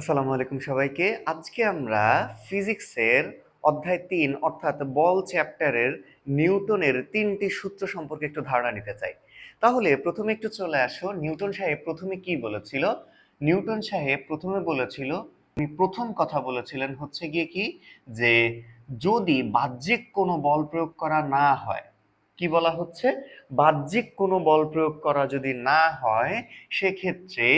আসসালামু আলাইকুম সবাইকে। আজকে আমরা ফিজিক্সের অধ্যায় তিন, অর্থাৎ বল চ্যাপ্টারের নিউটনের তিনটি সূত্র সম্পর্কে একটু ধারণা নিতে চাই। তাহলে প্রথমে একটু চলে আসো। নিউটন সাহেব প্রথমে কি বলেছিল? নিউটন সাহেব প্রথমে বলেছিল, উনি প্রথম কথা বলেছিলেন হচ্ছে গিয়ে কি? যে যদি বাহ্যিক কোনো বল প্রয়োগ করা না হয়, কি বলা হচ্ছে? বাহ্যিক কোনো বল প্রয়োগ করা যদি না হয়, সেক্ষেত্রে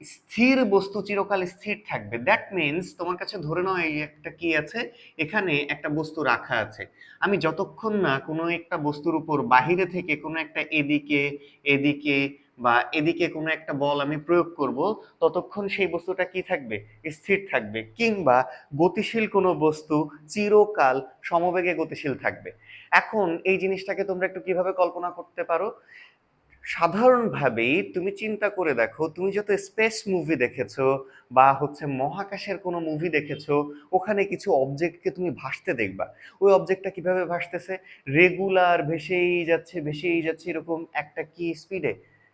স্থির বস্তু চিরকাল স্থির থাকবে। দ্যাট মিন্স তোমার কাছে ধরে নাও এই একটা কি আছে, এখানে একটা বস্তু রাখা আছে। আমি যতক্ষণ না কোনো একটা বস্তুর উপর বাহিরে থেকে কোনো একটা এদিকে এদিকে বা এদিকে কোনো একটা বল আমি প্রয়োগ করব, ততক্ষণ সেই বস্তুটা কি থাকবে? স্থির থাকবে। কিংবা গতিশীল কোনো বস্তু চিরকাল সমবেগে গতিশীল থাকবে। এখন এই জিনিসটাকে তোমরা একটু কীভাবে কল্পনা করতে পারো? সাধারণভাবেই তুমি চিন্তা করে দেখো, তুমি যত স্পেস মুভি দেখেছ বা হচ্ছে মহাকাশের কোনো মুভি দেখেছ, ওখানে কিছু অবজেক্টকে তুমি ভাসতে দেখবা। ওই অবজেক্টটা কীভাবে ভাসতেছে? রেগুলার ভেসেই যাচ্ছে ভেসেই যাচ্ছে এরকম একটা কি স্পিডে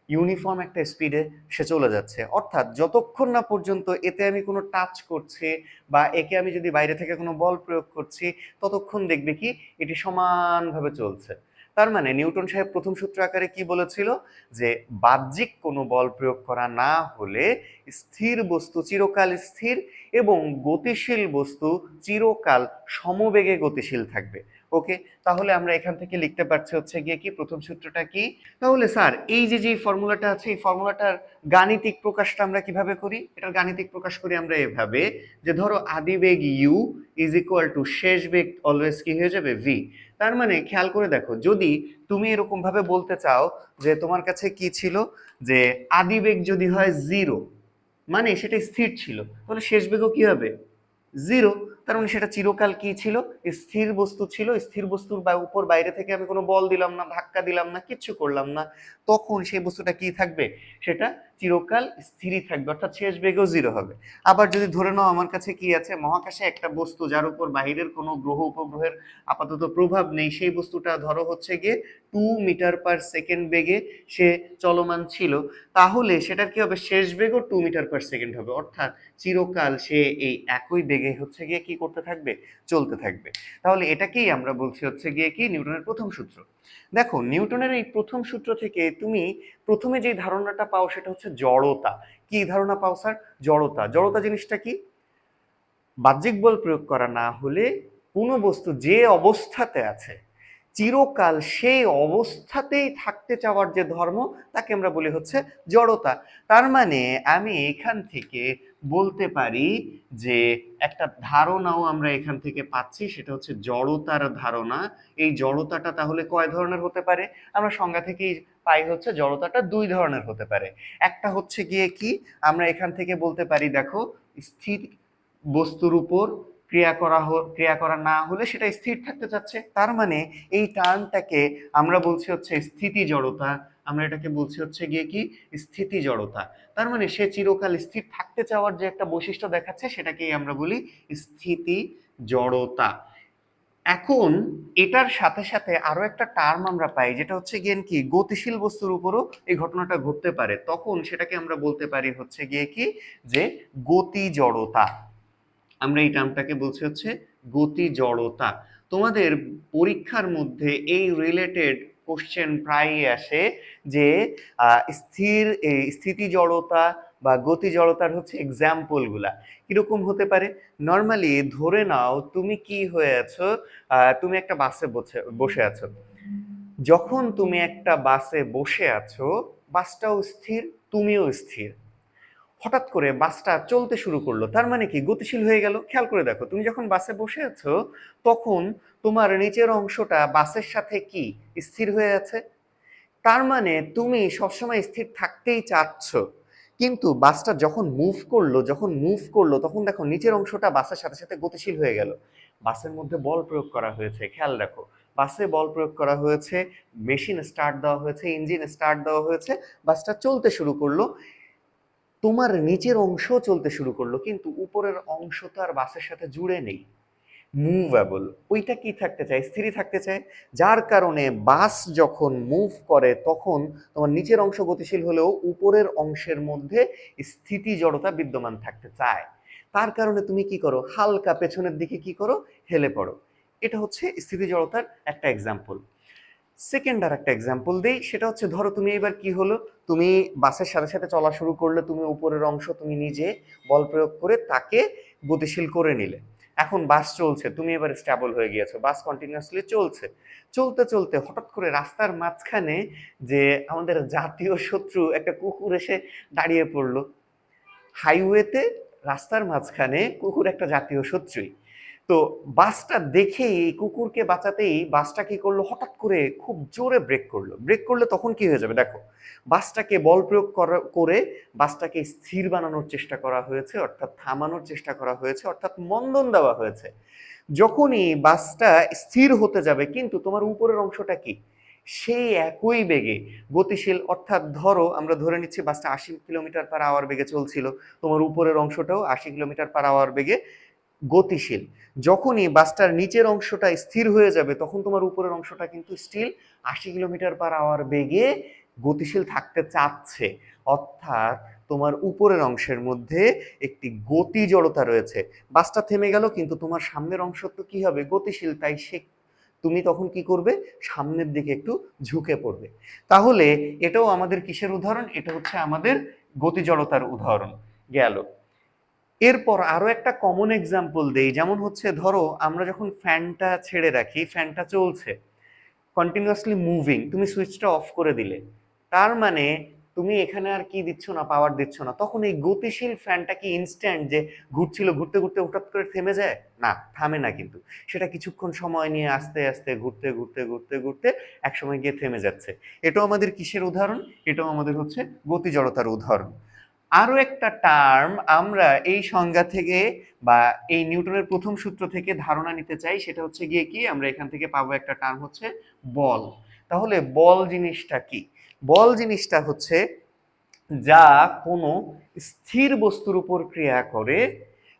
ইউনিফর্ম একটা স্পিডে সে চলে যাচ্ছে। অর্থাৎ যতক্ষণ না পর্যন্ত এতে আমি কোনো টাচ করছি বা একে আমি যদি বাইরে থেকে কোনো বল প্রয়োগ করছি, ততক্ষণ দেখবে কি এটি সমানভাবে চলছে। তার মানে নিউটন সাহেব প্রথম সূত্র আকারে কি বলেছিল? যে বাহ্যিক কোনো বল প্রয়োগ করা না হলে স্থির বস্তু চিরকাল স্থির এবং গতিশীল বস্তু চিরকাল সমবেগে গতিশীল থাকবে। ওকে তাহলে আমরা এখান থেকে লিখতে পারছি হচ্ছে গিয়ে কি, প্রথম সূত্রটা কি? তাহলে স্যার, এই যে যে ফর্মুলাটা আছে, এই ফর্মুলাটার গাণিতিক প্রকাশটা আমরা কীভাবে করি? এটার গাণিতিক প্রকাশ করি আমরা এভাবে যে ধরো আদিবেগ ইউ ইজ ইকুয়াল টু শেষ বেগ অলওয়েজ কি হয়ে যাবে? ভি তার মানে খেয়াল করে দেখো, যদি তুমি এরকম ভাবে বলতে চাও যে তোমার কাছে কি ছিল? যে আদিবেগ যদি হয় জিরো মানে সেটা স্থির ছিল, তাহলে শেষ বেগও কি হবে? জিরো তার মানে সেটা চিরকাল কি ছিল? স্থির বস্তু ছিল। স্থির বস্তুর বা- উপর বাইরে থেকে আমি কোনো বল দিলাম না, ধাক্কা দিলাম না, কিচ্ছু করলাম না। তখন সেই বস্তুটা কি থাকবে? সেটা চিরকাল স্থিরই থাকবে, অর্থাৎ শেষ বেগও জিরো হবে। আবার যদি ধরে নাও আমার কাছে কি আছে, মহাকাশে একটা বস্তু যার উপর বাহিরের কোনো গ্রহ উপগ্রহের আপাতত প্রভাব নেই, সেই বস্তুটা ধরো হচ্ছে গিয়ে টু মিটার পার সেকেন্ড বেগে সে চলমান ছিল, তাহলে সেটার কি হবে? শেষ বেগও টু মিটার পার সেকেন্ড হবে, অর্থাৎ চিরকাল সে এই একই বেগে হচ্ছে গিয়ে কি করতে থাকবে? চলতে থাকবে। তাহলে এটাকেই আমরা বলছি হচ্ছে গিয়ে কি, নিউটনের প্রথম সূত্র। দেখো, নিউটনের এই প্রথম সূত্র থেকে তুমি প্রথমে যে ধারণাটা পাও সেটা হচ্ছে জড়তা। কি ধারণা পাও স্যার? জড়তা। জড়তা জিনিসটা কি? বাহ্যিক বল প্রয়োগ করা না হলে কোনো বস্তু যে অবস্থাতে আছে, চিরকাল সেই অবস্থাতেই থাকতে চাওয়ার যে ধর্ম, তাকে আমরা বলি হচ্ছে জড়তা। তার মানে আমি এখান থেকে বলতে পারি যে একটা ধারণাও আমরা এখান থেকে পাচ্ছি, সেটা হচ্ছে জড়তার ধারণা। এই জড়তাটা তাহলে কয় ধরনের হতে পারে? আমরা সংজ্ঞা থেকেই পাই হচ্ছে জড়তাটা দুই ধরনের হতে পারে। একটা হচ্ছে গিয়ে কি? আমরা এখান থেকে বলতে পারি, দেখো, স্থির বস্তুর উপর ক্রিয়া করা ক্রিয়া করা না হলে সেটা স্থির থাকতে চাচ্ছে। তার মানে এই টার্মটাকে আমরা বলছি হচ্ছে স্থিতি জড়তা। আমরা এটাকে বলছি হচ্ছে গিয়ে কি? স্থিতি জড়তা তার মানে সে চিরকাল স্থির থাকতে চাওয়ার যে একটা বৈশিষ্ট্য দেখাচ্ছে, সেটাকেই আমরা বলি স্থিতি জড়তা এখন এটার সাথে সাথে আরও একটা টার্ম আমরা পাই, যেটা হচ্ছে গিয়ে কি? গতিশীল বস্তুর উপরও এই ঘটনাটা ঘটতে পারে। তখন সেটাকে আমরা বলতে পারি হচ্ছে গিয়ে কি? যে গতি জড়তা আমরা এই টার্মটাকে বলছি হচ্ছে গতি জড়তা তোমাদের পরীক্ষার মধ্যে এই রিলেটেড কোশ্চেন প্রায়ই আসে যে স্থির স্থিতি জড়তা বা গতি জড়তার হচ্ছে এক্সাম্পলগুলা কীরকম হতে পারে? নর্মালি ধরে নাও তুমি কি হয়ে আছো? তুমি একটা বসে বসে আছো। যখন তুমি একটা বাসে বসে আছো, বাসটাও স্থির, তুমিও স্থির। হঠাৎ করে বাসটা চলতে শুরু করল। তার মানে কি? গতিশীল হয়ে গেল। খেয়াল করে দেখো, তুমি যখন বাসে বসে আছো, তখন তোমার নিচের অংশটা বাসের সাথে কি? স্থির হয়ে আছে। তার মানে তুমি সবসময় স্থির থাকতেই চাচ্ছ। কিন্তু বাসটা যখন মুভ করল, যখন মুভ করল, তখন দেখো নিচের অংশটা বাসের সাথে সাথে গতিশীল হয়ে গেল। বাসের মধ্যে বল প্রয়োগ করা হয়েছে। খেয়াল রাখো, বাসে বল প্রয়োগ করা হয়েছে মেশিন স্টার্ট দেওয়া হয়েছে ইঞ্জিন স্টার্ট দেওয়া হয়েছে, বাসটা চলতে শুরু করল। তোমার নিচের অংশ চলতে শুরু করল, কিন্তু উপরের অংশ তো আর বাসের সাথে জুড়ে নেই। মুভেবল ওইটা কি থাকতে চায়? স্থিরই থাকতে চায়। যার কারণে বাস যখন মুভ করে, তখন তোমার নিচের অংশ গতিশীল হলেও উপরের অংশের মধ্যে স্থিতি জড়তা বিদ্যমান থাকতে চায়। তার কারণে তুমি কি করো? হালকা পেছনের দিকে কি করো? হেলে পড়ো। এটা হচ্ছে স্থিতি জড়তার একটা এক্সাম্পল সেকেন্ড আর একটা এক্সাম্পল দিই, সেটা হচ্ছে ধরো তুমি এবার কি হলো? তুমি বাসের সাথে সাথে চলা শুরু করলে তুমি উপরের অংশ তুমি নিজে বল প্রয়োগ করে তাকে গতিশীল করে নিলে। এখন বাস চলছে, তুমি এবার স্টেবল হয়ে গিয়েছো, বাস কন্টিনিউয়াসলি চলছে। চলতে চলতে হঠাৎ করে রাস্তার মাঝখানে যে আমাদের জাতীয় শত্রু একটা কুকুর এসে দাঁড়িয়ে পড়ল। হাইওয়েতে রাস্তার মাঝখানে কুকুর একটা জাতীয় শত্রুই। তো বাসটা দেখেই এই কুকুরকে বাঁচাতেই বাসটা কি করল, হঠাৎ করে খুব জোরে ব্রেক করল। ব্রেক করলে তখন কি হয়ে যাবে? দেখো, বাসটাকে বল প্রয়োগ করা- করে বাসটাকে স্থির বানানোর চেষ্টা করা হয়েছে, অর্থাৎ থামানোর চেষ্টা করা হয়েছে, অর্থাৎ মন্দন দেওয়া হয়েছে। যখনই বাসটা স্থির হতে যাবে, কিন্তু তোমার উপরের অংশটা কি? সেই একই বেগে গতিশীল, অর্থাৎ ধরো আমরা ধরে নিচ্ছি বাসটা আশি কিলোমিটার পার আওয়ার বেগে চলছিল, তোমার উপরের অংশটাও আশি কিলোমিটার পার আওয়ার বেগে গতিশীল। যখনই বাসটার নিচের অংশটা স্থির হয়ে যাবে, তখন তোমার উপরের অংশটা কিন্তু স্টিল আশি কিলোমিটার পার আওয়ার বেগে গতিশীল থাকতে চাচ্ছে। অর্থাৎ তোমার উপরের অংশের মধ্যে একটি গতি জড়তা রয়েছে। বাসটা থেমে গেল, কিন্তু তোমার সামনের অংশ তো কি হবে? গতিশীল, তাই সে তুমি তখন কি করবে? সামনের দিকে একটু ঝুঁকে পড়বে। তাহলে এটাও আমাদের কিসের উদাহরণ? এটা হচ্ছে আমাদের গতি জড়তার উদাহরণ। গেল। এরপর আরও একটা কমন এক্সাম্পল দেই, যেমন হচ্ছে ধরো, আমরা যখন ফ্যানটা ছেড়ে রাখি, ফ্যানটা চলছে কন্টিনিউয়াসলি মুভিং তুমি সুইচটা অফ করে দিলে, তার মানে তুমি এখানে আর কি দিচ্ছ না পাওয়ার দিচ্ছ না, তখন এই গতিশীল ফ্যানটা কি ইনস্ট্যান্ট যে ঘুরছিল, ঘুরতে ঘুরতে হঠাৎ করে থেমে যায়? না, থামে না কিন্তু, সেটা কিছুক্ষণ সময় নিয়ে আস্তে আস্তে ঘুরতে ঘুরতে ঘুরতে ঘুরতে একসময় গিয়ে থেমে যাচ্ছে। এটাও আমাদের কিসের উদাহরণ? এটাও আমাদের হচ্ছে গতি জড়তার উদাহরণ। আরও একটা টার্ম আমরা এই সংজ্ঞা থেকে বা এই নিউটনের প্রথম সূত্র থেকে ধারণা নিতে চাই, সেটা হচ্ছে গিয়ে কি? আমরা এখান থেকে পাবো একটা টার্ম হচ্ছে বল। তাহলে বল জিনিসটা কি? বল জিনিসটা হচ্ছে যা কোনো স্থির বস্তুর উপর ক্রিয়া করে,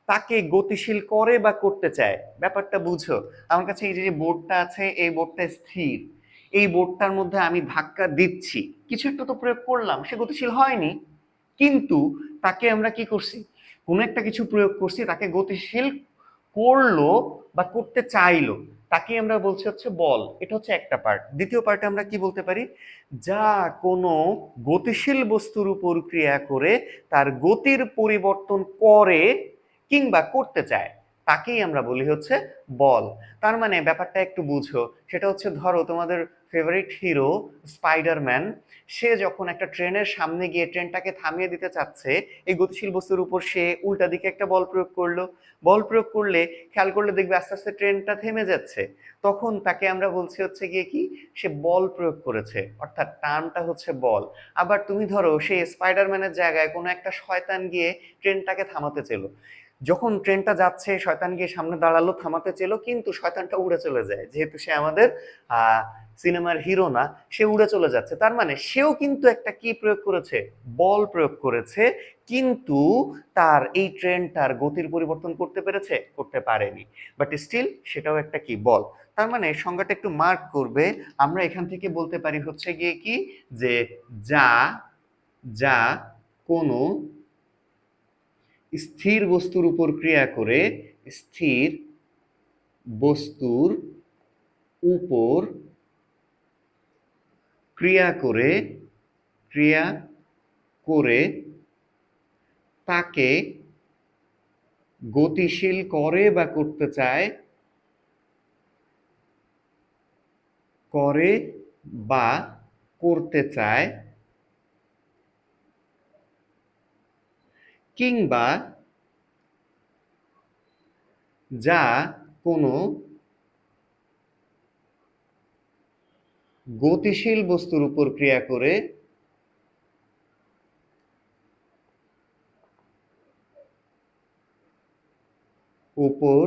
তাকে গতিশীল করে বা করতে চায়। ব্যাপারটা বুঝো। আমার কাছে এই যে বোর্ডটা আছে, এই বোর্ডটা স্থির। এই বোর্ডটার মধ্যে আমি ধাক্কা দিচ্ছি। কিছু একটা তো প্রয়োগ করলাম, সে গতিশীল হয়নি। কিন্তু তাকে আমরা কি করছি? কোনো একটা কিছু প্রয়োগ করছি, তাকে গতিশীল করল বা করতে চাইলো। তাকে আমরা বলছি হচ্ছে বল। এটা হচ্ছে একটা পার্ট দ্বিতীয় পার্টে আমরা কি বলতে পারি? যা কোনো গতিশীল বস্তুর উপর ক্রিয়া করে তার গতির পরিবর্তন করে কিংবা করতে চায়, তাকেই আমরা বলি হচ্ছে বল। তার মানে ব্যাপারটা একটু বুঝো। সেটা হচ্ছে ধরো তোমাদের ফেভারিট হিরো স্পাইডারম্যান সে যখন একটা ট্রেনের সামনে গিয়ে ট্রেনটাকে থামিয়ে দিতে চাচ্ছে, এই গতিশীল বস্তুর উপর সে উল্টা দিকে একটা বল প্রয়োগ করল। বল প্রয়োগ করলে, খেয়াল করলে দেখবে আস্তে আস্তে ট্রেনটা থেমে যাচ্ছে। তখন তাকে আমরা বলছি হচ্ছে গিয়ে কি? সে বল প্রয়োগ করেছে, অর্থাৎ টার্মটা হচ্ছে বল। আবার তুমি ধরো সেই স্পাইডারম্যানের জায়গায় কোনো একটা শয়তান গিয়ে ট্রেনটাকে থামাতে চেলো যখন ট্রেনটা যাচ্ছে, শয়তান গিয়ে সামনে দাঁড়াল, থামাতে চেলো, কিন্তু শয়তানটা উড়ে চলে যায়। যেহেতু সে আমাদের সিনেমার হিরো না, সে উড়ে চলে যাচ্ছে। তার মানে সেও কিন্তু একটা কি প্রয়োগ করেছে? বল প্রয়োগ করেছে, কিন্তু তার এই ট্রেনটার গতির পরিবর্তন করতে পেরেছে, করতে পারেনি। বাট স্টিল সেটাও একটা কি? বল। তার মানে সংজ্ঞাটা একটু মার্ক করবে। আমরা এখান থেকে বলতে পারি হচ্ছে গিয়ে কি? যে যা যা কোনো স্থির বস্তুর উপর ক্রিয়া করে স্থির বস্তুর উপর ক্রিয়া করে ক্রিয়া করে তাকে গতিশীল করে বা করতে চায়, করে বা করতে চায় কিংবা যা কোনো গতিশীল বস্তুর উপর ক্রিয়া করে উপর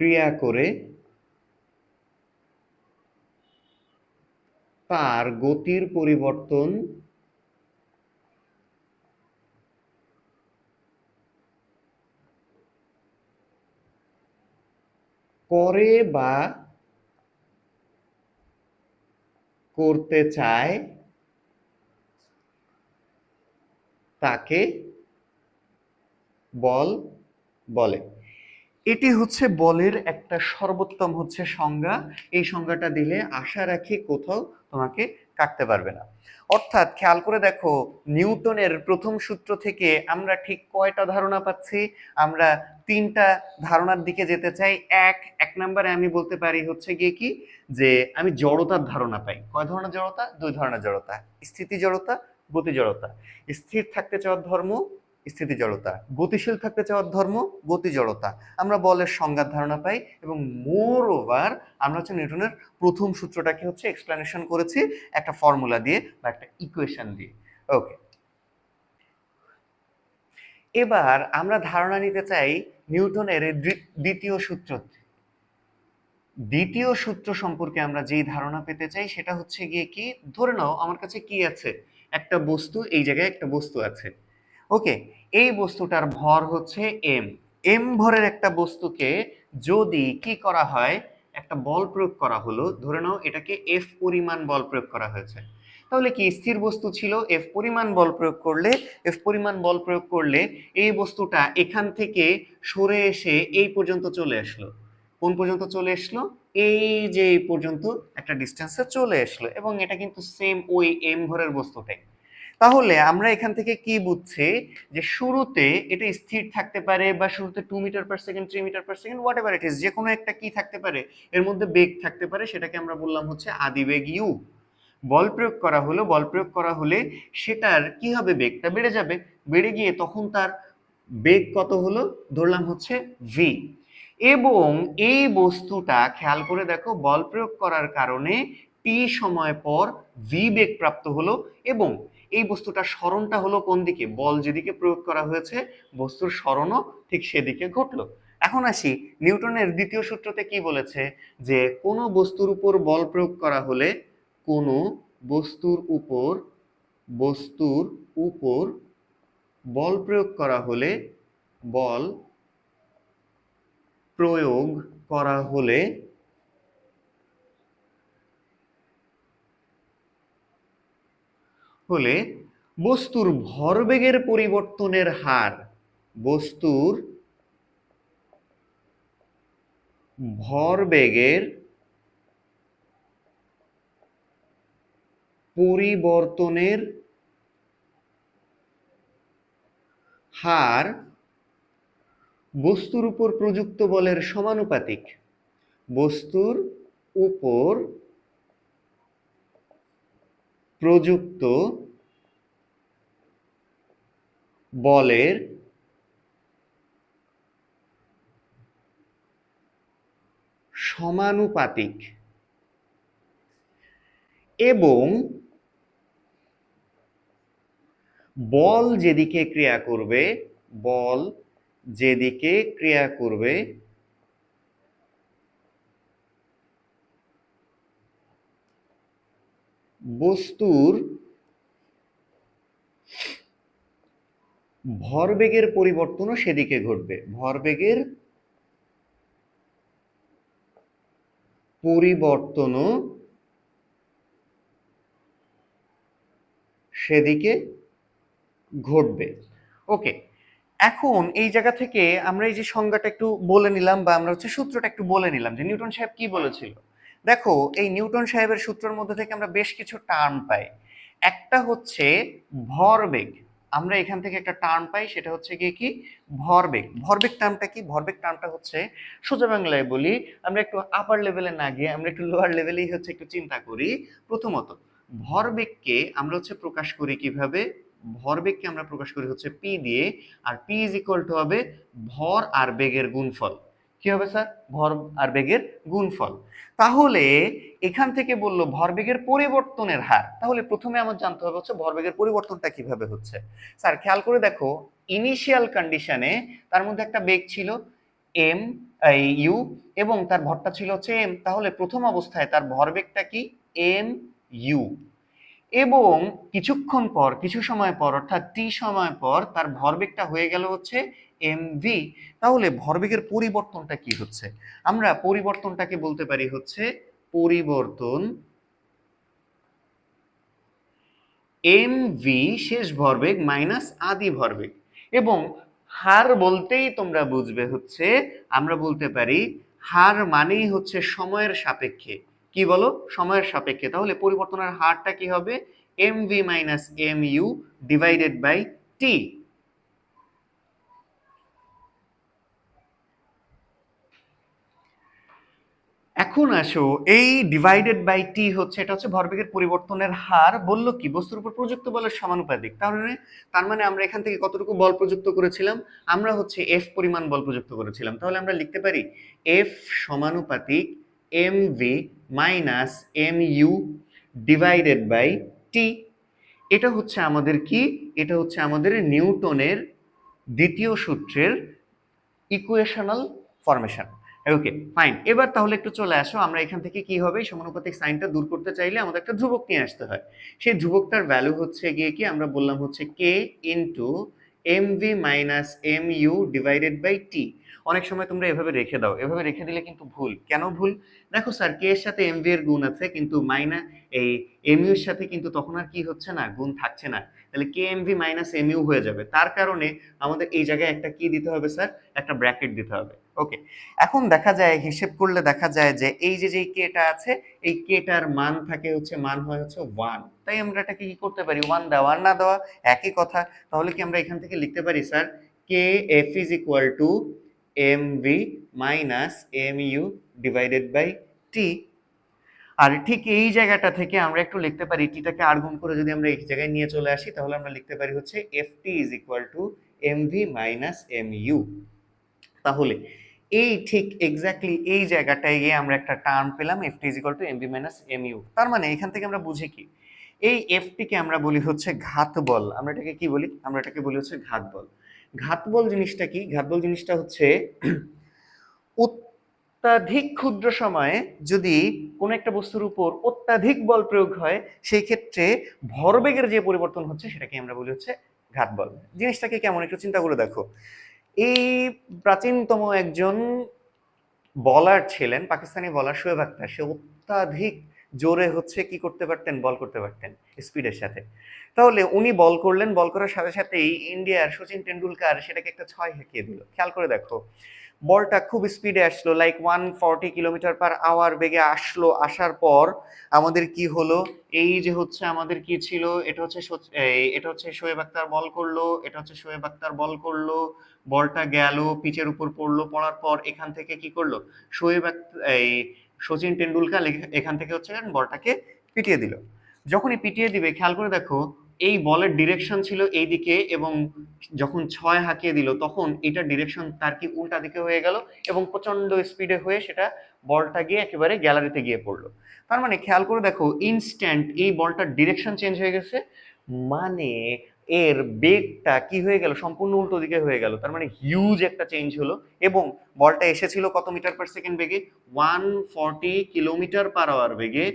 ক্রিয়া করে তার গতির পরিবর্তন করে বা করতে চায় তাকে বল বলে। এটি হচ্ছে বলের একটা সর্বোত্তম হচ্ছে সংজ্ঞা। এই সংজ্ঞাটা দিলে আশা রাখি কোথাও তোমাকে কাটতে পারবে না। অর্থাৎ খেয়াল করে দেখো, নিউটনের প্রথম সূত্র থেকে আমরা ঠিক কয়টা ধারণা পাচ্ছি? আমরা তিনটা ধারণার দিকে যেতে চাই। এক এক নম্বরে আমি বলতে পারি হচ্ছে গিয়ে কি? যে আমি জড়তার ধারণা পাই। কয় ধরনের জড়তা? দুই ধরনের জড়তা। স্থিতি জড়তা, গতি জড়তা। স্থির থাকতে চাওয়ার ধর্ম স্থিতি জড়তা গতিশীল থাকতে চাওয়ার ধর্ম গতি জড়তা আমরা বলের সংজ্ঞার ধারণা পাই এবং মোর ওভার আমরা হচ্ছে নিউটনের প্রথম সূত্রটাকে হচ্ছে এক্সপ্লেনেশন করেছি, একটা ফর্মুলা দিয়ে বা একটা ইকুয়েশন দিয়ে। ওকে এবার আমরা ধারণা নিতে চাই নিউটনের দ্বিতীয় সূত্র। দ্বিতীয় সূত্র সম্পর্কে আমরা যেই ধারণা পেতে চাই সেটা হচ্ছে গিয়ে কি? ধরে নাও আমার কাছে কি আছে? একটা বস্তু, এই জায়গায় একটা বস্তু আছে। ওকে, এই বস্তুটার ভর হচ্ছে এম এম ভরের একটা বস্তুকে যদি কি করা হয়, একটা বল প্রয়োগ করা হলো, ধরে নাও এটাকে এফ পরিমাণ বল প্রয়োগ করা হয়েছে। তাহলে কি স্থির বস্তু ছিল? এফ পরিমাণ বল প্রয়োগ করলে এফ পরিমাণ বল প্রয়োগ করলে এই বস্তুটা এখান থেকে সরে এসে এই পর্যন্ত চলে আসলো। কোন পর্যন্ত চলে আসলো? এই যে এই পর্যন্ত একটা ডিস্টেন্সে চলে আসলো এবং এটা কিন্তু সেম ওই এম ভরের বস্তুটাই তাহলে আমরা এখান থেকে কি বুঝছি? যে শুরুতে এটা স্থির থাকতে পারে বা শুরুতে two metre per second three metre per second whatever it is যে কোনো একটা কি থাকতে পারে, এর মধ্যে বেগ থাকতে পারে, সেটাকে আমরা বললাম হচ্ছে আদিবেগ ইউ বল প্রয়োগ করা হলো, বল প্রয়োগ করা হলে সেটার কি হবে? বেগটা বেড়ে যাবে। বেড়ে গিয়ে তখন তার বেগ কত হলো? ধরলাম হচ্ছে ভি এবং এই বস্তুটা, খেয়াল করে দেখো, বল প্রয়োগ করার কারণে টি সময় পর ভি বেগ প্রাপ্ত হলো এবং এই বস্তুটার স্মরণটা হলো কোন দিকে? বল যেদিকে প্রয়োগ করা হয়েছে, বস্তুর স্মরণও ঠিক সেদিকে ঘটলো। এখন আসি নিউটনের দ্বিতীয় সূত্রতে কি বলেছে? যে কোনো বস্তুর উপর বল প্রয়োগ করা হলে কোনো বস্তুর উপর বস্তুর উপর বল প্রয়োগ করা হলে বল প্রয়োগ করা হলে হলে বস্তুর ভরবেগের পরিবর্তনের হার, বস্তুর ভরবেগের পরিবর্তনের হার বস্তুর উপর প্রযুক্ত বলের সমানুপাতিক, বস্তুর উপর প্রযুক্ত বলের সমানুপাতিক এবং বল যেদিকে ক্রিয়া করবে বল যেদিকে ক্রিয়া করবে বস্তুর ভরবেগের পরিবর্তনও সেদিকে ঘটবে। ভরবেগের পরিবর্তনও সেদিকে ঘটবে। ওকে, এখন এই জায়গা থেকে আমরা এই যে সংজ্ঞাটা একটু বলে নিলাম বা আমরা হচ্ছে সূত্রটা একটু বলে নিলাম যে নিউটন সাহেব কি বলেছিল? দেখো, এই নিউটন সাহেবের সূত্রের মধ্যে থেকে আমরা বেশ কিছু টার্ম পাই। একটা হচ্ছে ভরবেগ আমরা এখান থেকে একটা টার্ম পাই, সেটা হচ্ছে গিয়ে কি? ভরবেগ ভরবেগ টার্মটা কি? ভরবেগ টার্মটা হচ্ছে, সোজা বাংলায় বলি, আমরা একটু আপার লেভেলে না গিয়ে, আমরা একটু লোয়ার লেভেলেই হচ্ছে একটু চিন্তা করি। প্রথমত ভরবেগকে আমরা হচ্ছে প্রকাশ করি কীভাবে? ভরবেগকে আমরা প্রকাশ করি হচ্ছে পি দিয়ে, আর পি ইজ ইকুয়াল টু হবে ভর আর বেগের গুণফল। কি হবে স্যার? ভর আর বেগের গুণফল। তাহলে এখান থেকে বলল ভরবেগের পরিবর্তনের হার। তাহলে প্রথমে আমার জানতে হবে হচ্ছে ভরবেগের পরিবর্তনটা কীভাবে হচ্ছে। স্যার, খেয়াল করে দেখো ইনিশিয়াল কন্ডিশনে তার মধ্যে একটা বেগ ছিল এম ইউ এবং তার ভরটা ছিল হচ্ছে এম তাহলে প্রথম অবস্থায় তার ভরবেগটা কি? এম ইউ এবং কিছুক্ষণ পর, কিছু সময় পর, অর্থাৎ টি সময় পর তার ভরবেগটা হয়ে গেল হচ্ছে এম ভি তাহলে ভরবেগের পরিবর্তনটা কি হচ্ছে? আমরা পরিবর্তনটাকে বলতে পারি হচ্ছে পরিবর্তন এম ভি শেষ ভরবেগ মাইনাস আদি ভরবেগ। এবং হার বলতেই তোমরা বুঝবে হচ্ছে, আমরা বলতে পারি হার মানেই হচ্ছে সময়ের সাপেক্ষে। কি বলো? সময়ের সাপেক্ষে। তাহলে পরিবর্তনের হারটা কি হবে? M V minus M U divided by T এখন আসো, এই ডিভাইডেড বাই টি হচ্ছে, এটা হচ্ছে ভরবেগের পরিবর্তনের হার, বলল কি? বস্তুর উপর প্রযুক্ত বলের সমানুপাতিক। তাহলে তার মানে আমরা এখান থেকে কতটুকু বল প্রযুক্ত করেছিলাম? আমরা হচ্ছে এফ পরিমাণ বল প্রযুক্ত করেছিলাম। তাহলে আমরা লিখতে পারি এফ সমানুপাতিক M V minus M U divided by T এটা হচ্ছে আমাদের কি? এটা হচ্ছে আমাদের নিউটনের দ্বিতীয় সূত্রের ইকুয়েশনাল ফরমেশন ওকে ফাইন এবার তাহলে একটু চলে আসো। আমরা এখান থেকে কি হবে? সমানুপাতিক সাইনটা দূর করতে চাইলে আমাদের একটা ধ্রুবক নিয়ে আসতে হয়। সেই ধ্রুবকটার ভ্যালু হচ্ছে গিয়ে কি? আমরা বললাম হচ্ছে K into M V minus M U divided by T অনেক সময় তোমরা এভাবে রেখে দাও। এভাবে রেখে দিলে কিন্তু ভুল। কেন ভুল? দেখো স্যার কে এর সাথে এম ভি এর গুণ আছে, কিন্তু মাইনা এই এম ইউ এর সাথে কিন্তু তখন আর কি হচ্ছে না? গুণ থাকছে না। তাহলে K M V minus M U হয়ে যাবে। তার কারণে আমাদের এই জায়গায় একটা কি দিতে হবে স্যার একটা ব্র্যাকেট দিতে হবে। ওকে এখন দেখা যায়, হিসেব করলে দেখা যায় যে এই যে যে কেটা আছে, এই কেটার মান থাকে হচ্ছে, মান হয় হচ্ছে ওয়ান তাই আমরা এটাকে কি করতে পারি? ওয়ান দেওয়া না দেওয়া একই কথা। তাহলে কি আমরা এখান থেকে লিখতে পারি sir K F is equal to M V minus M U divided by T আর ঠিক এই জায়গাটা থেকে আমরা একটু লিখতে পারি টিটাকে আর গুণ করে যদি আমরা এই জায়গায় নিয়ে চলে আসি, তাহলে আমরা লিখতে পারি হচ্ছে F T is equal to M V minus M U তাহলে এই ঠিক এক্স্যাক্টলি এই জায়গাটায় গিয়ে আমরা একটা টার্ম পেলাম F T is equal to M V minus M U তার মানে এখান থেকে আমরা বুঝি কি? এই এফটিকে আমরা বলি হচ্ছে ঘাত বল। আমরা এটাকে কি বলি? আমরা এটাকে বলি হচ্ছে ঘাত বল। ঘাত বল জিনিসটা কি? ঘাত বল জিনিসটা হচ্ছে অত্যাধিক ক্ষুদ্র সময়ে যদি কোনো একটা বস্তুর উপর অত্যাধিক বল প্রয়োগ হয়, সেই ক্ষেত্রে ভরবেগের যে পরিবর্তন হচ্ছে, সেটাকে আমরা বলি হচ্ছে ঘাত বল। জিনিসটাকে কেমন? একটু চিন্তা করে দেখো। এই প্রাচীনতম একজন বলার ছিলেন, পাকিস্তানি বলার শোয়েব আক্তার সে অত্যাধিক জোরে হচ্ছে কি করতে পারতেন, বল করতে পারতেন স্পিডের সাথে। তাহলে উনি বল করলেন, বল করার সাথে সাথেই ইন্ডিয়ার সচিন টেন্ডুলকার সেটাকে একটা ছয় হেঁকিয়ে দিল। খেয়াল করে দেখো, বলটা খুব স্পিডে আসলো like one forty kilometre per hour বেগে আসলো, আসার পর আমাদের কি হলো? এই যে হচ্ছে আমাদের কি ছিল, এটা হচ্ছে এটা হচ্ছে শোয়েব আক্তার বল করল, এটা হচ্ছে শোয়েব আক্তার বল করল বলটা গেল, পিচের উপর পড়ল, পড়ার পর এখান থেকে কি করল? শোয়েব এই সচিন টেন্ডুলকার এখান থেকে হচ্ছে বলটাকে পিটিয়ে দিল। যখনই পিটিয়ে দিবে, খেয়াল করে দেখো, এই বলের ডিরেকশন ছিল এই দিকে এবং যখন ছয় হাঁকিয়ে দিল, তখন এটার ডিরেকশন তার কি উল্টা দিকে হয়ে গেল এবং প্রচণ্ড স্পিডে হয়ে সেটা বলটা গিয়ে একেবারে গ্যালারিতে গিয়ে পড়ল। তার মানে খেয়াল করে দেখো ইনস্ট্যান্ট এই বলটার ডিরেকশন চেঞ্জ হয়ে গেছে। মানে এর বেগটা কি হয়ে গেল? সম্পূর্ণ উল্টো দিকে হয়ে গেল। তার মানে হিউজ একটা চেঞ্জ হলো এবং বলটা এসেছিল কত মিটার পার সেকেন্ড বেগে? One forty kilometre per hour বেগে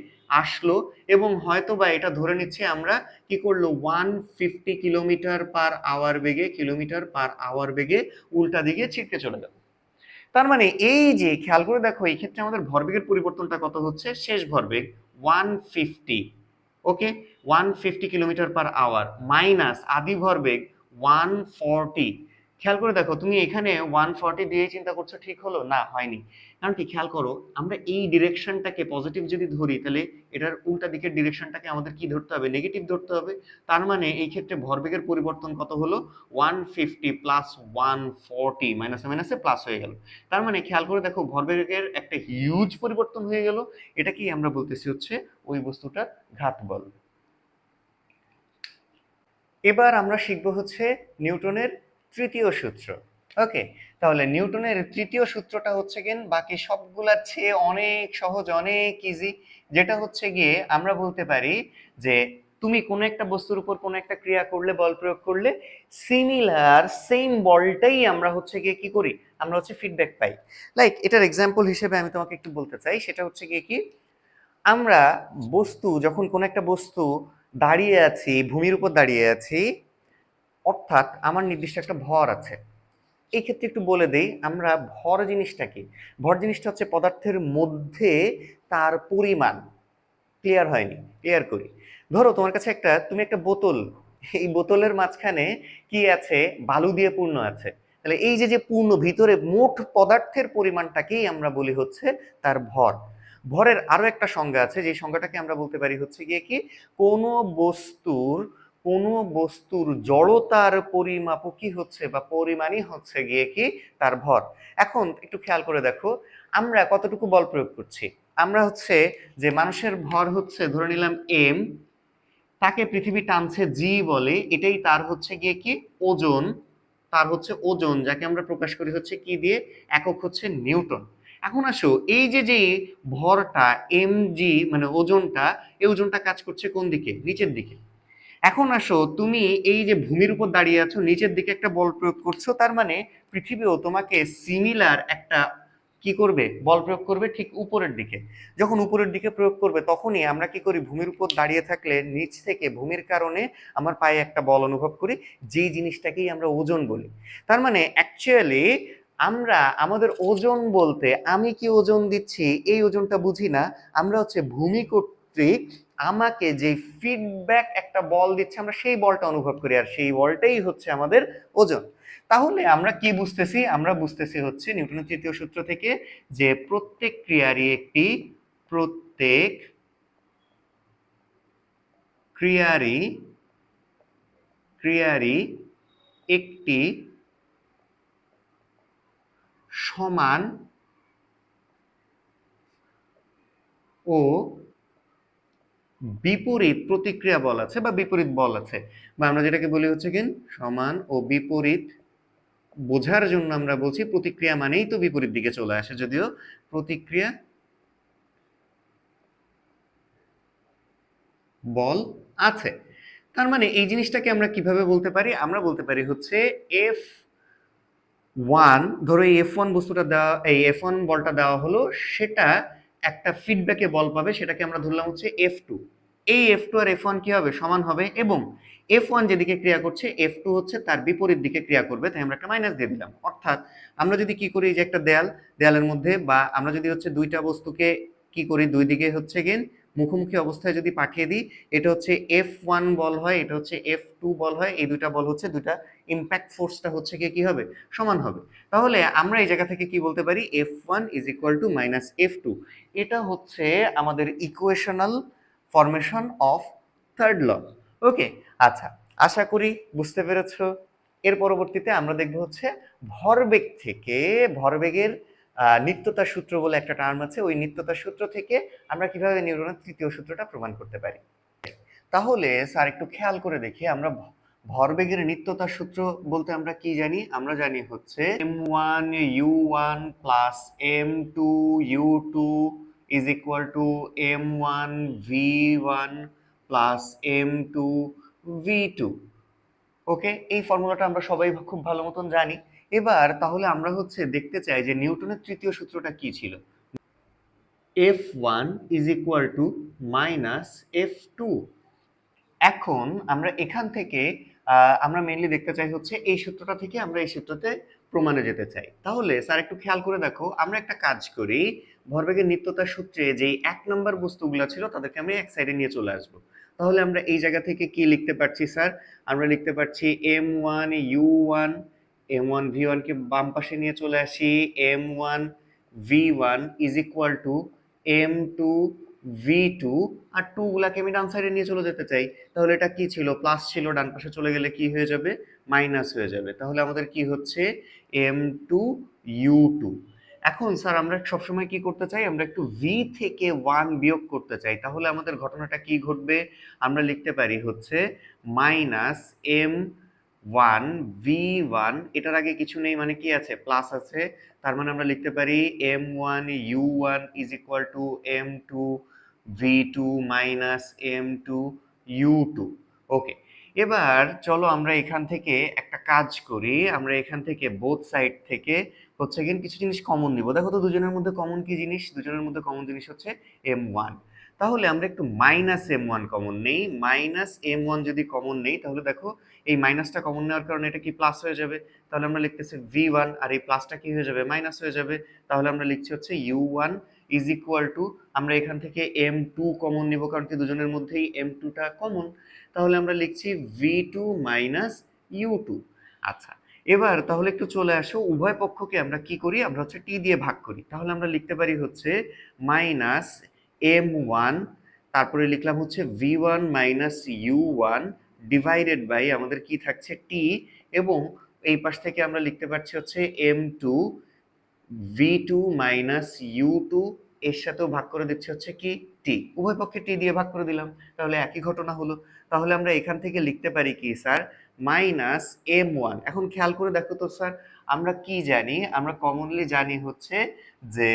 আসলো এবং হয়তো বা এটা ধরে নিচ্ছে আমরা কি করল? One fifty kilometre per hour বেগে কিলোমিটার পার আওয়ার বেগে উল্টা দিকে ছিটকে চলে গেল। তার মানে এই যে খেয়াল করে দেখো, এই ক্ষেত্রে আমাদের ভরবেগের পরিবর্তনটা কত হচ্ছে? শেষ ভরবেগ one fifty okay one fifty kilometre per hour minus আদি ভরবেগ ওয়ান ফর্টি খেয়াল করে দেখো, তুমি এখানে ওয়ান ফর্টি দিয়ে চিন্তা করছ, ঠিক হলো? না, হয়নি। কারণ কি? খেয়াল করো, আমরা এই ডিরেকশনটাকে পজিটিভ যদি ধরি, তাহলে এটার উল্টা দিকের ডিরেকশনটাকে আমাদের কি ধরতে হবে? নেগেটিভ ধরতে হবে। তার মানে এই ক্ষেত্রে ভরবেগের পরিবর্তন কত হলো? One fifty plus one forty মাইনাসে মাইনাসে প্লাস হয়ে গেল। তার মানে খেয়াল করে দেখো, ভরবেগের একটা হিউজ পরিবর্তন হয়ে গেল। এটা কি আমরা বলতেছি হচ্ছে, ওই বস্তুটার ঘাত বল। এবার আমরা শিখব হচ্ছে নিউটনের তৃতীয় সূত্র। ওকে, তাহলে নিউটনের তৃতীয় সূত্রটা হচ্ছে গিয়ে বাকি সবগুলার চেয়ে অনেক সহজ, অনেক ইজি যেটা হচ্ছে গিয়ে আমরা বলতে পারি যে তুমি কোনো একটা বস্তুর উপর কোনো একটা ক্রিয়া করলে, বল প্রয়োগ করলে সিমিলার সেম বলটাই আমরা হচ্ছে গিয়ে কি করি? আমরা হচ্ছে ফিডব্যাক পাই। লাইক এটার এক্সাম্পল হিসেবে আমি তোমাকে একটু বলতে চাই। সেটা হচ্ছে গিয়ে কি? আমরা বস্তু, যখন কোনো একটা বস্তু দাঁড়িয়ে আছি, ভূমির উপর দাঁড়িয়ে আছি, অর্থাৎ আমার নির্দিষ্ট একটা ভর আছে। এই ক্ষেত্রে একটু বলে দেই, আমরা ভর জিনিসটা কি? ভর জিনিসটা হচ্ছে পদার্থের মধ্যে তার পরিমাণ। ক্লিয়ার হয়নি? ক্লিয়ার করি। ধরো তোমার কাছে একটা, তুমি একটা বোতল, এই বোতলের মাঝখানে কি আছে? বালু দিয়ে পূর্ণ আছে। তাহলে এই যে যে পূর্ণ, ভিতরে মোট পদার্থের পরিমাণটাকেই আমরা বলি হচ্ছে তার ভর। ভরের আরও একটা সংজ্ঞা আছে যে সংজ্ঞাটাকে আমরা বলতে পারি হচ্ছে গিয়ে কি, কোন বস্তুর কোন বস্তুর জড়তার পরিমাপ কি হচ্ছে বা পরিমাণই হচ্ছে গিয়ে কি, তার ভর। এখন একটু খেয়াল করে দেখো, আমরা কতটুকু বল প্রয়োগ করছি? আমরা হচ্ছে যে মানুষের ভর হচ্ছে, ধরে নিলাম এম তাকে পৃথিবী টানছে জি বলে, এটাই তার হচ্ছে গিয়ে কি, ওজন, তার হচ্ছে ওজন, যাকে আমরা প্রকাশ করি হচ্ছে কি দিয়ে, একক হচ্ছে নিউটন। এখন আসো, এই যে যে ভরটা এম জি মানে ওজনটা, এই ওজনটা কাজ করছে কোন দিকে? নিচের দিকে। এখন আসো, তুমি এই যে ভূমির উপর দাঁড়িয়ে আছো, নিচের দিকে একটা বল প্রয়োগ করছ, তার মানে পৃথিবীও তোমাকে সিমিলার একটা কি করবে? বল প্রয়োগ করবে ঠিক উপরের দিকে। যখন উপরের দিকে প্রয়োগ করবে, তখনই আমরা কি করি? ভূমির উপর দাঁড়িয়ে থাকলে নিচ থেকে ভূমির কারণে আমার পায়ে একটা বল অনুভব করি, যেই জিনিসটাকেই আমরা ওজন বলি। তার মানে অ্যাকচুয়ালি আমরা আমাদের ওজন বলতে আমি কি ওজন দিচ্ছি, এই ওজনটা বুঝি না। আমরা হচ্ছে ভূমি কর্তৃক আমাকে যে ফিডব্যাক একটা বল দিচ্ছে, আমরা সেই বলটা অনুভব করি আর সেই বলটাই হচ্ছে আমাদের ওজন। তাহলে আমরা কি বুঝতেছি? আমরা বুঝতেছি হচ্ছে নিউটনের তৃতীয় সূত্র থেকে যে প্রত্যেক ক্রিয়ারই একটি প্রত্যেক ক্রিয়ারই ক্রিয়ারই একটি সমান ও বিপরীত প্রতিক্রিয়া বল আছে বা বিপরীত বল আছে। বা আমরা যেটাকে বলি হচ্ছে কি সমান ও বিপরীত বোঝার জন্য আমরা বলছি প্রতিক্রিয়া মানেই তো বিপরীত দিকে চলে আসে। যদিও প্রতিক্রিয়া বল আছে। তার মানে এই জিনিসটাকে আমরা কীভাবে বলতে পারি? আমরা বলতে পারি হচ্ছে এফ ওয়ান ধরো এই এফ ওয়ান বস্তুটা দেওয়া, এই এফ ওয়ান বলটা দেওয়া হলো, সেটা একটা ফিডব্যাকে বল পাবে, সেটাকে আমরা ধরলাম হচ্ছে এফ টু এই এফ টু আর এফ ওয়ান কি হবে? সমান হবে, এবং এফ ওয়ান যেদিকে ক্রিয়া করছে এফ টু হচ্ছে তার বিপরীত দিকে ক্রিয়া করবে, তাই আমরা একটা মাইনাস দিয়ে দিলাম। অর্থাৎ আমরা যদি কি করি যে একটা দেয়াল, দেয়ালের মধ্যে, বা আমরা যদি হচ্ছে দুইটা বস্তুকে কি করি, দুই দিকে হচ্ছে গেন মুখোমুখি অবস্থায় যদি পাঠিয়ে দিই, এটা হচ্ছে এফ ওয়ান বল হয়, এটা হচ্ছে এফ টু বল হয়, এই দুইটা বল হচ্ছে দুইটা ইম্প্যাক্ট ফোর্সটা হচ্ছে গিয়ে কি হবে? সমান হবে। তাহলে আমরা এই জায়গা থেকে কি বলতে পারি? F one is equal to minus F two এটা হচ্ছে আমাদের equational formation of third law okay আচ্ছা আশা করি বুঝতে পেরেছ। এর পরবর্তীতে আমরা দেখব হচ্ছে ভরবেগ থেকে, ভরবেগের নিত্যতা সূত্র বলে একটা টার্ম আছে। ওই নিত্যতা সূত্র থেকে আমরা কীভাবে নিউটনের তৃতীয় সূত্রটা প্রমাণ করতে পারি? তাহলে স্যার একটু খেয়াল করে দেখি, আমরা ভরবেগের নিত্যতা সূত্র বলতে আমরা কি জানি? আমরা জানি হচ্ছে M one U one plus M two U two is equal to M one V one plus M two V two okay এই ফর্মুলাটা আমরা সবাই খুব ভালো মতন জানি। এবার তাহলে আমরা হচ্ছে দেখতে চাই যে নিউটনের তৃতীয় সূত্রটা কি ছিল? F one is equal to minus F two এখন আমরা এখান থেকে আমরা মেইনলি দেখতে চাই হচ্ছে এই সূত্রটা থেকে আমরা এই সূত্রতে প্রমাণে যেতে চাই। তাহলে স্যার একটু খেয়াল করে দেখো, আমরা একটা কাজ করি, ভরবেগের নিত্যতার সূত্রে যে এক নম্বর বস্তুগুলো ছিল তাদেরকে আমরা এক সাইডে নিয়ে চলে আসব। তাহলে আমরা এই জায়গা থেকে কি লিখতে পারছি স্যার? আমরা লিখতে পারছি M one U one M one V ওয়ানকে বাম পাশে নিয়ে চলে আসি M one V one is equal to M two V two R two গুলাকে আমি ডান সাইডে নিয়ে চলে যেতে চাই, তাহলে এটা কি ছিল? প্লাস ছিল, ডান পাশে চলে গেলে কি হয়ে যাবে? মাইনাস হয়ে যাবে। তাহলে আমাদের কি হচ্ছে? এম টু ইউ টু এখন স্যার আমরা সবসময় কি করতে চাই? আমরা একটু ভি থেকে ওয়ান বিয়োগ করতে চাই। তাহলে আমাদের ঘটনাটা কি ঘটবে? আমরা লিখতে পারি হচ্ছে minus M one V one এটার আগে কিছু নেই মানে কি আছে? প্লাস আছে। তার মানে আমরা লিখতে পারি M one U one is equal to M two V two minus M two U two okay এবার চলো আমরা এখান থেকে একটা কাজ করি। আমরা এখান থেকে বোথ সাইড থেকে হচ্ছে গিয়ে কিছু জিনিস কমন নিব। দেখো তো দুজনের মধ্যে কমন কি জিনিস? দুজনের মধ্যে কমন জিনিস হচ্ছে এম ওয়ান তাহলে আমরা একটু মাইনাস এম ওয়ান কমন নেই। মাইনাস এম ওয়ান যদি কমন নেই, তাহলে দেখো এই মাইনাসটা কমন নেওয়ার কারণে এটা কি প্লাস হয়ে যাবে? তাহলে আমরা লিখতেছি ভি ওয়ান আর এই প্লাসটা কি হয়ে যাবে? মাইনাস হয়ে যাবে। তাহলে আমরা লিখছি হচ্ছে U one is equal to আমরা এখান থেকে এম টু কমন নিব, কারণ কি দুজনের মধ্যেই এম টুটা কমন তাহলে আমরা লিখছি V two minus U two আচ্ছা এবার তাহলে একটু চলে আসো, উভয় পক্ষকে আমরা কি করি? আমরা হচ্ছে টি দিয়ে ভাগ করি। তাহলে আমরা লিখতে পারি হচ্ছে মাইনাস এম ওয়ান তারপরে লিখলাম হচ্ছে V one minus U one divided by আমাদের কি থাকছে টি এবং এই পাশ থেকে আমরা লিখতে পারছি হচ্ছে M two V two minus U two এর সাথেও ভাগ করে দিচ্ছে হচ্ছে কি টি উভয় পক্ষে টি দিয়ে ভাগ করে দিলাম, তাহলে একই ঘটনা হলো। তাহলে আমরা এখান থেকে লিখতে পারি কি, স্যার? মাইনাস এম ওয়ান এখন খেয়াল করে দেখো তো, স্যার, আমরা কি জানি? আমরা কমনলি জানি হচ্ছে যে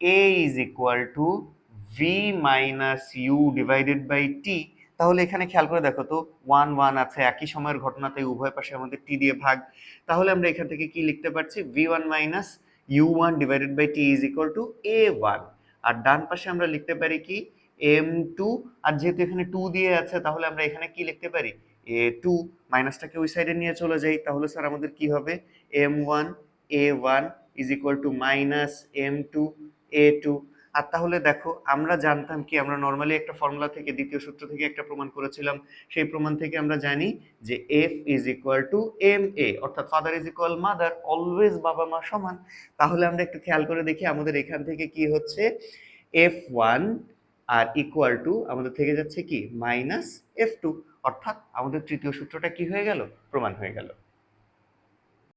A is equal to V minus U divided by T তাহলে এখানে খেয়াল করে দেখো তো ওয়ান ওয়ান আছে, একই সময়ের ঘটনাতে উভয় পাশে আমাদের টি দিয়ে ভাগ। তাহলে আমরা এখান থেকে কি লিখতে পারছি? V one minus U one divided by T is equal to A one আর ডান পাশে আমরা লিখতে পারি কি? এম টু আর যেহেতু এখানে টু দিয়ে আছে, তাহলে আমরা এখানে কি লিখতে পারি? এ টু মাইনাসটাকে ওই সাইডে নিয়ে চলে যাই। তাহলে স্যার আমাদের কি হবে? M one A one is equal to minus M two A two আর তাহলে দেখো, আমরা জানতাম কি, আমরা নর্মালি একটা ফর্মুলা থেকে দ্বিতীয় সূত্র থেকে একটা প্রমাণ করেছিলাম। সেই প্রমাণ থেকে আমরা জানি যে F is equal to M A অর্থাৎ father is equal mother always বাবা মা সমান। তাহলে আমরা একটু খেয়াল করে দেখি আমাদের এখান থেকে কি হচ্ছে। এফ ওয়ান আর ইকুয়াল টু আমাদের থেকে যাচ্ছে কি? মাইনাস এফ টু অর্থাৎ আমাদের তৃতীয় সূত্রটা কি হয়ে গেল? প্রমাণ হয়ে গেল।